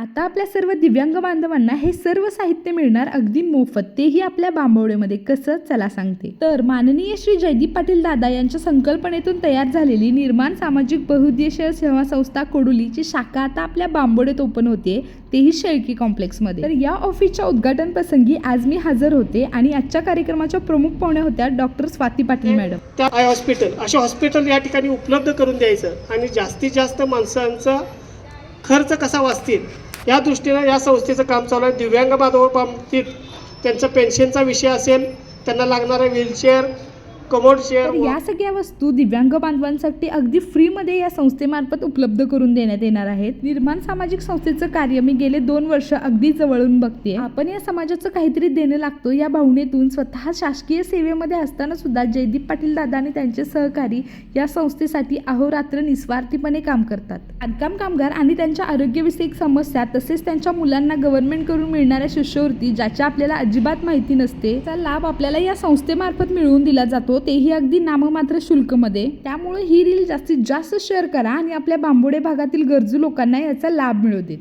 आता आपल्या सर्व दिव्यांग बांधवांना हे सर्व साहित्य मिळणार अगदी मोफत. तेही आपल्या बांबवडेमध्ये कसं? चला सांगते. तर माननीय श्री जयदीप पाटील दादा यांच्या संकल्पनेतून तयार झालेली निर्माण सामाजिक बहुउद्देशीय सेवा संस्था कोडुलीची शाखा आता आपल्या बांबोडेत ओपन होते. तेही शेळकी कॉम्प्लेक्समध्ये. तर या ऑफिसच्या उद्घाटन प्रसंगी आज मी हजर होते आणि आजच्या कार्यक्रमाच्या प्रमुख पाहुण्या होत्या डॉक्टर स्वाती पाटील मॅडम. त्या आय हॉस्पिटल. असे हॉस्पिटल या ठिकाणी उपलब्ध करून द्यायचं आणि जास्तीत जास्त माणसांचा खर्च कसा वाचतील? या दृष्टीनं या संस्थेचं काम चालू आहे. दिव्यांग बांधव बाबतीत त्यांचं पेन्शनचा विषय असेल त्यांना लागणारं व्हीलचेअर कमोड तर चेअर या सगळ्या वस्तू दिव्यांग बांधवांसाठी अगदी फ्रीमध्ये या संस्थेमार्फत उपलब्ध करून देण्यात येणार आहेत. निर्माण सामाजिक संस्थेचं कार्य मी गेले दोन वर्ष अगदी जवळून बघते. आपण या समाजाचं काहीतरी देणं लागतो या भावनेतून स्वतः शासकीय सेवेमध्ये असताना सुद्धा जयदीप पाटील दादा आणि त्यांचे सहकारी या संस्थेसाठी अहोरात्र निस्वार्थीपणे काम करतात. बांधकाम कामगार आणि त्यांच्या आरोग्यविषयक समस्या तसेच त्यांच्या मुलांना गव्हर्नमेंटकडून मिळणाऱ्या शिष्यवृत्ती ज्याच्या आपल्याला अजिबात माहिती नसते त्याचा लाभ आपल्याला या संस्थेमार्फत मिळवून दिला जातो. तेही अगदी नाममात्र शुल्कमध्ये. त्यामुळे ही रील जास्तीत जास्त शेअर करा आणि आपल्या बांबोडे भागातील गरजू लोकांना याचा लाभ मिळू देत.